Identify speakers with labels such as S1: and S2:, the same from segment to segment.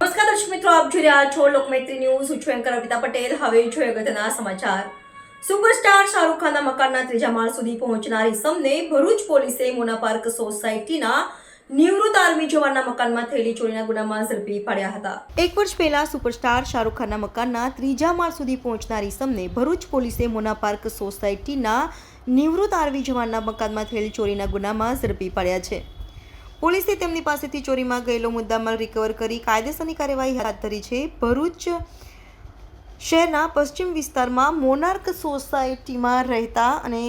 S1: નમસ્કાર દર્શક મિત્રો, આપ જોઈ રહ્યા છો લોકમૈત્રી ન્યૂઝ. હું છું અમિતા પટેલ. હવે જોઈએ અગત્યના સમાચાર. સુપરસ્ટાર શાહરૂખ ખાનના મકાનના ત્રીજા માળ સુધી પહોંચનાર સમને ભરૂચ પોલીસે મોના પાર્ક સોસાયટીના નિવૃત્ત આર્મી જવાનના મકાનમાં થયેલી ચોરીના ગુનામાં ઝડપી પાડ્યા હતા. એક વર્ષ પહેલા સુપરસ્ટાર શાહરૂખ ખાનના મકાનના ત્રીજા માળ સુધી પહોંચનારી સમને ભરૂચ પોલીસે મોના સોસાયટીના નિવૃત્ત આર્મી જવાનના મકાનમાં થયેલી ચોરીના ગુનામાં ઝડપી પાડ્યા છે. પોલીસે તેમની પાસેથી ચોરીમાં ગયેલો મુદ્દામાલ રિકવર કરી કાયદેસરની કાર્યવાહી હાથ ધરી છે. ભરૂચ શહેરના પશ્ચિમ વિસ્તારમાં મોનાર્ક સોસાયટીમાં રહેતા અને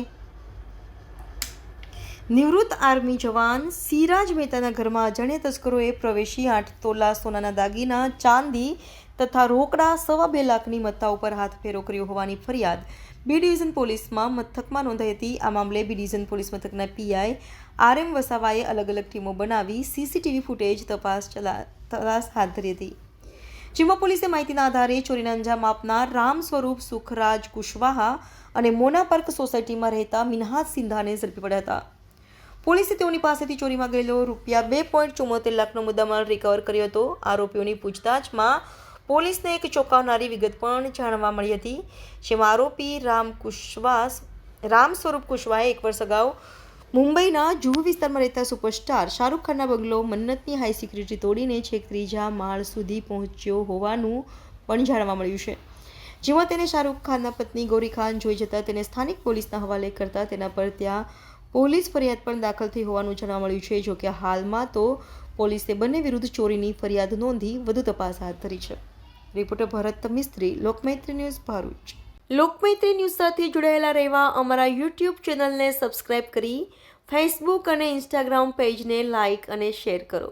S1: નિવૃત્ત આર્મી જવાન સિરાજ મહેતાના ઘરમાં અજાણ્યા તસ્કરોએ પ્રવેશી આઠ તોલા સોનાના દાગીના, ચાંદી તથા રોકડા સવા બે લાખની મત્તા ઉપર હાથ ફેરો કર્યો હોવાની ફરિયાદ. બી ડિવિઝન પોલીસમાં મથકમાં નોંધાઈ હતી. આ મામલે બી ડિવિઝન પોલીસ મથકના પીઆઈ આર એમ વસાવાએ અલગ અલગ ટીમો બનાવી સીસીટીવી ફૂટેજ તપાસ ચલા તપાસ હાથ ધરી હતી. જેમાં પોલીસે માહિતીના આધારે ચોરીના અંજામ આપનાર રામ સ્વરૂપ સુખરાજ કુશવાહા અને મોના પાર્ક સોસાયટીમાં રહેતા મિનહાજ સિંધાને ઝડપી પડ્યા હતા. પોલીસે તેઓની પાસેથી ચોરીમાં ગયેલો રૂપિયા બે પોઈન્ટ ચુમ્મોતેર લાખનો મુદ્દામાલ રિકવર કર્યો હતો. આરોપીઓની પૂછતાછમાં પોલીસને એક ચોંકાવનારી વિગત પણ જાણવા મળી હતી, જેમાં આરોપી રામ કુશવાસ, રામ સ્વરૂપ કુશવાહે એક વર્ષ અગાઉ મુંબઈના જુહુ વિસ્તારમાં રહેતા સુપરસ્ટાર શાહરૂખ ખાનના બંગલો મન્નતની હાઈ સિક્યુરિટી તોડીને છેક ત્રીજા માળ સુધી પહોંચ્યો હોવાનું પણ જાણવા મળ્યું છે. જેમાં તેને શાહરૂખ ખાનના પત્ની ગૌરી ખાન જોઈ જતા તેને સ્થાનિક પોલીસના હવાલે કરતા તેના પર ત્યાં પોલીસ ફરિયાદ પણ દાખલ થઈ હોવાનું જાણવા મળ્યું છે. જોકે હાલમાં તો પોલીસે બંને વિરુદ્ધ ચોરીની ફરિયાદ નોંધી વધુ તપાસ હાથ ધરી છે. Reporter Bharat Mistri, Lokmaitri news Bharuch. Lokmaitri news સાથે જોડાયેલા રહેવા અમારા યુટ્યુબ ચેનલને સબસ્ક્રાઇબ કરી, ફેસબુક અને ઇન્સ્ટાગ્રામ પેજને લાઇક અને શેર કરો.